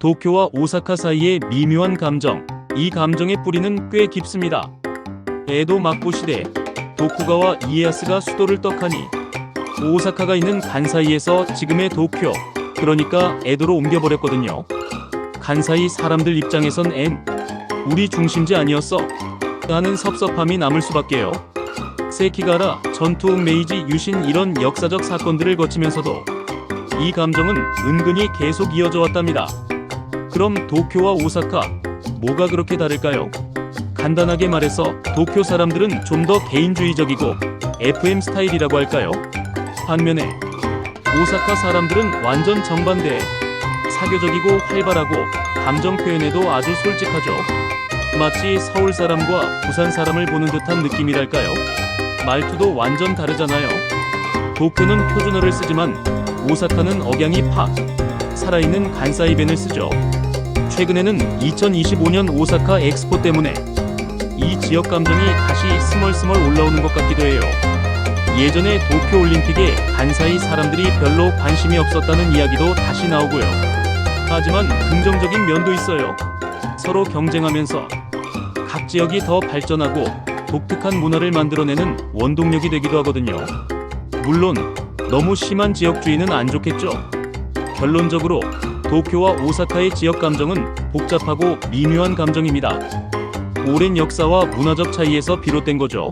도쿄와 오사카 사이의 미묘한 감정, 이 감정의 뿌리는 꽤 깊습니다. 에도 막부 시대, 도쿠가와 이에야스가 수도를 떡하니 오사카가 있는 간사이에서 지금의 도쿄, 그러니까 에도로 옮겨버렸거든요. 간사이 사람들 입장에선 엔, 우리 중심지 아니었어? 하는 섭섭함이 남을 수밖에요. 세키가라, 전투 메이지 유신 이런 역사적 사건들을 거치면서도 이 감정은 은근히 계속 이어져 왔답니다. 그럼 도쿄와 오사카, 뭐가 그렇게 다를까요? 간단하게 말해서 도쿄 사람들은 좀 더 개인주의적이고 FM 스타일이라고 할까요? 반면에 오사카 사람들은 완전 정반대, 사교적이고 활발하고 감정 표현에도 아주 솔직하죠. 마치 서울 사람과 부산 사람을 보는 듯한 느낌이랄까요? 말투도 완전 다르잖아요. 도쿄는 표준어를 쓰지만 오사카는 억양이 팍 살아있는 간사이벤을 쓰죠. 최근에는 2025년 오사카 엑스포 때문에 이 지역 감정이 다시 스멀스멀 올라오는 것 같기도 해요. 예전에 도쿄 올림픽에 간사이 사람들이 별로 관심이 없었다는 이야기도 다시 나오고요. 하지만 긍정적인 면도 있어요. 서로 경쟁하면서 각 지역이 더 발전하고 독특한 문화를 만들어내는 원동력이 되기도 하거든요. 물론 너무 심한 지역주의는 안 좋겠죠. 결론적으로 도쿄와 오사카의 지역 감정은 복잡하고 미묘한 감정입니다. 오랜 역사와 문화적 차이에서 비롯된 거죠.